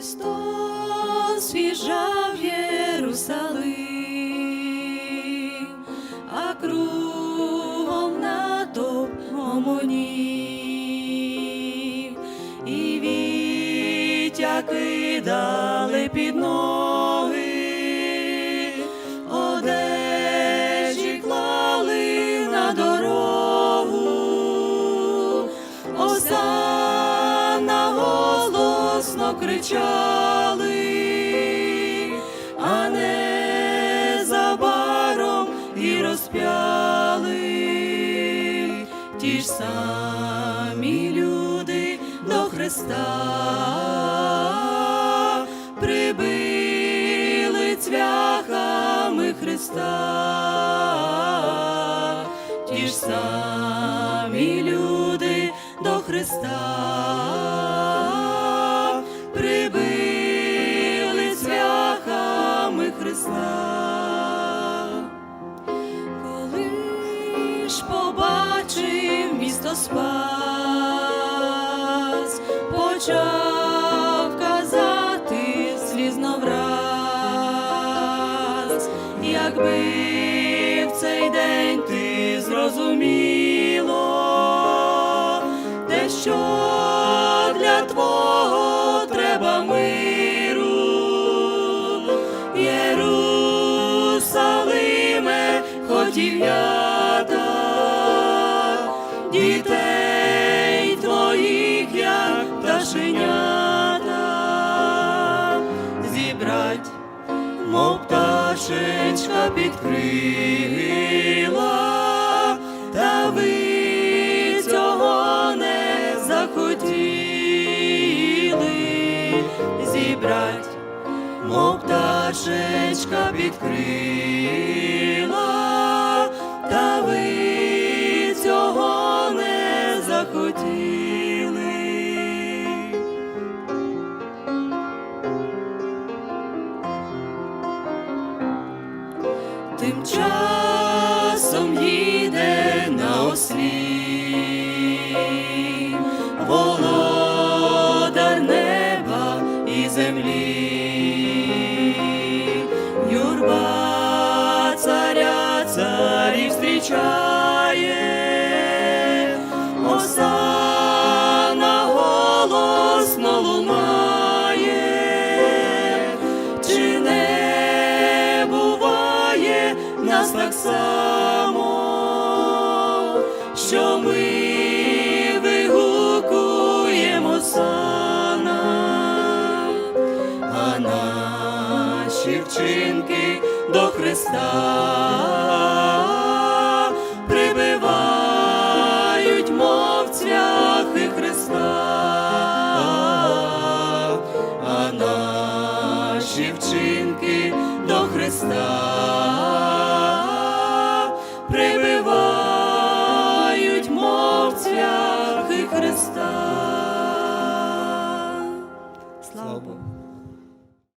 Христос в'їжджав в Єрусалим, а кругом натовп гомонів, і вітя кидали під ноги. Кричали, а незабаром і розп'яли. Ті ж самі люди до Христа прибили цвяхами Христа, ті ж самі люди до Христа ж побачив місто спас, почав казати слізно враз, якби в цей день ти зрозуміло, те, що для твого треба миру. Єрусалиме, хотів я дітей твоїх, як пташенята, зібрать, мов пташечка під крила, та ви цього не захотіли. Зібрать мов пташечка під крила, Тим часом їде на ослі володар неба і землі, юрба царя царів зустрічає, осана нас так само, що ми вигукуємо сана, а наші вчинки до Христа прибивають мов Христа. Наші вчинки до Христа.